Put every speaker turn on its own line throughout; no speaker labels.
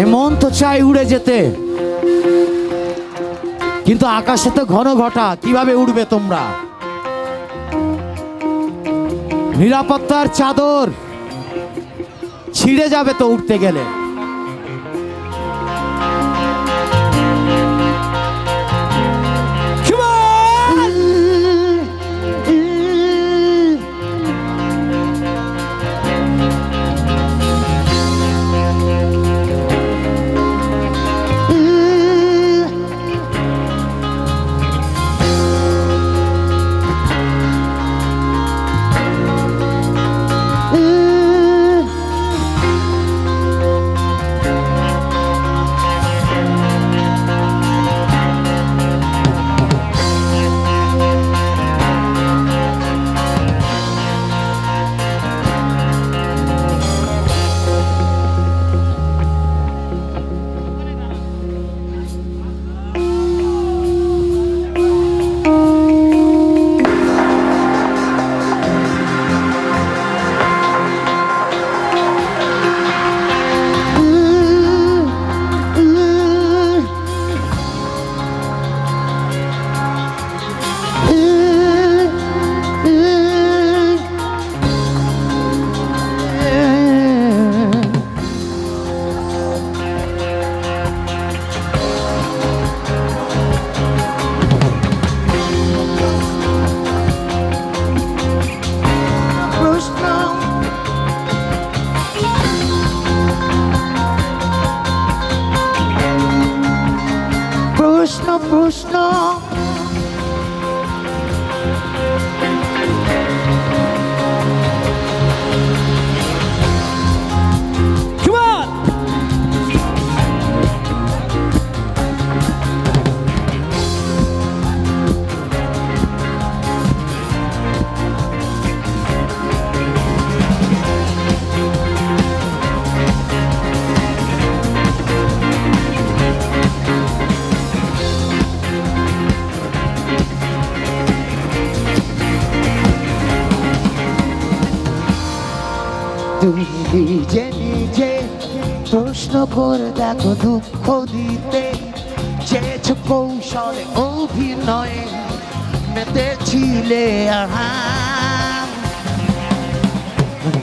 এই মন তো চাই উড়ে যেতে। কিন্তু আকাশে তো ঘন ঘটা, কীভাবে উড়বে তোমরা? নিরাপত্তার চাদর ছিঁড়ে যাবে তো উঠতে গেলে। প্রশ্ন করে দেখো দুঃখ দিতে। চেয়েছ কৌশলে অভিনয়ে মেতেছিলে আহা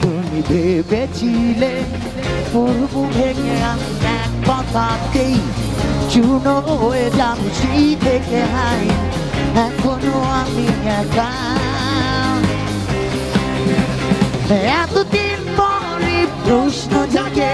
তুমি ভেবেছিলে পূর্ব ভেঙে আমি এক কথাতেই চূর্ণ হয়ে যাব সেই থেকে হাই। এখনও আমি একা। এতদিন পরে প্রশ্ন জাগে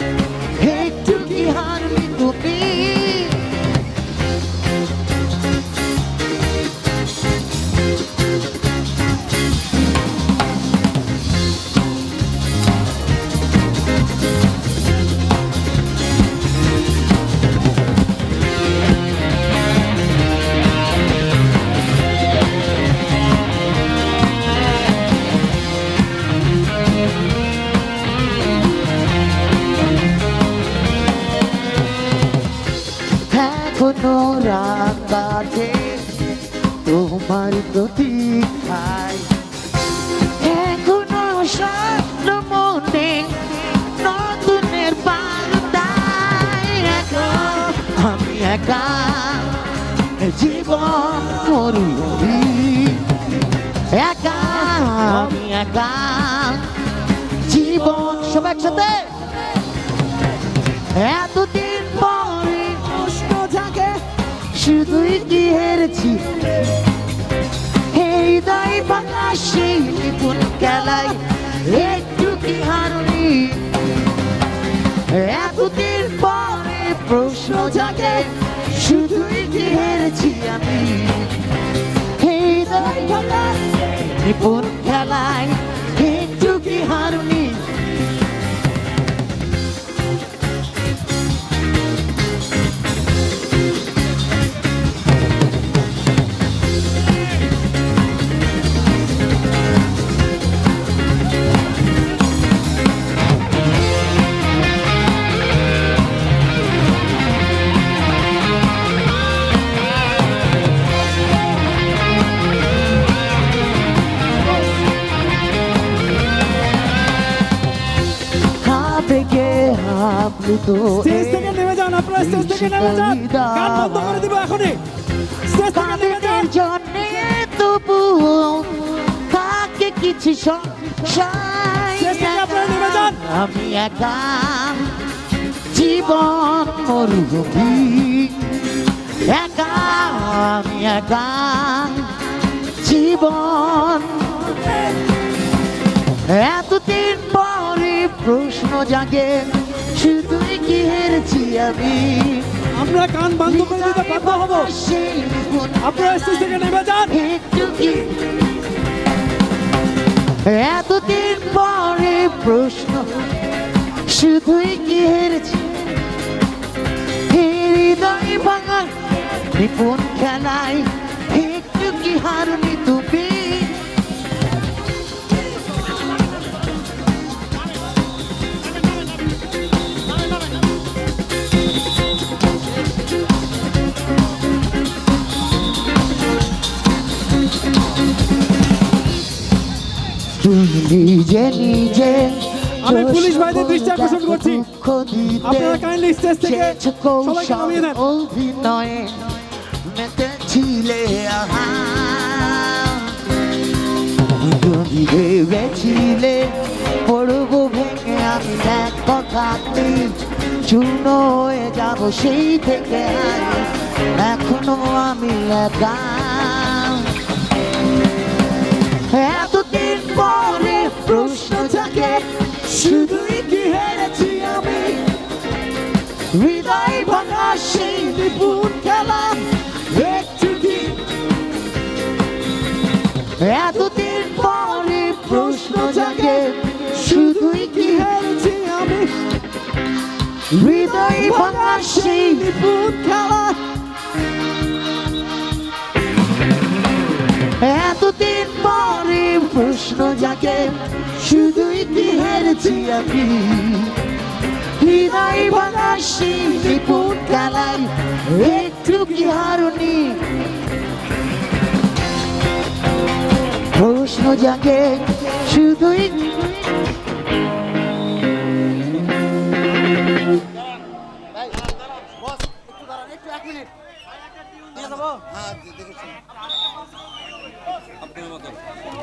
তোমার প্রতীক্ষায় এখনও স্বপ্ন মনে নতুনের একা আমি একা জীবন মরুরি একা, আমি একা জীবন। সব একসাথে? এতদিন পরে প্রশ্ন জাগে, শুধুই কি হেরেছি? ভাঙা সেই নিপুণ খেলায় একটু কি হারুনি? এতদিন পরে প্রশ্ন জাগে, শুধুই কি হেরেছি আমি? হৃদয় ভাঙা নিপুণ খেলায় একটু কি হারনি? আপ্লুত
স্টেজ থেকে নেমে যান আপনারা স্টেজ থেকে নেমে যান। গান বন্ধ করে দিব এখনই। স্টেজ থেকে নেমে যান।
জন্যে তবু কাকে কিছু। আমি একা জীবন মরুভূমি একা আমি একা জীবন। এতদিন পরে প্রশ্ন জাগে। শুধুই কি হেরেছি আমি
আমরা গান বন্ধ করে দিতে বাধ্য হব। আপনারা স্টেজ থেকে নেমে যান।
একটু কি এতদিন পরে প্রশ্ন শুধুই কি হেরেছি? হৃদয় ভাঙার নিপুণ খেলায় একটু কি হারুনি তুমি। নিজে নিজে
আমি পুলিশ বাহিনীর দৃষ্টি আকর্ষণ করছি। আপনারা কাইন্ডলি স্টেজ থেকে সবাইকে নামিয়ে দেন
অভিনয়ে মেতেছিলে আহা। ভেবেছিলে পড়ব ভেঙে আমি এক কথাতে চূর্ণ হয়ে যাব সেই থেকে এখনও আমি একা। শুধুই কি হৃদয় সেই খেলা এতদিন পরে প্রশ্ন জাগে, শুধুই কি হেরেছি আমি? হৃদয় ভাঙা সেই নিপুণ খেলা এতদিন প্রশ্ন জাগে শুধুই কি হেরেছি আমি। হৃদয় ভাঙা নিপুণ খেলায় একটু কি হারুনি? প্রশ্ন জাগে শুধুই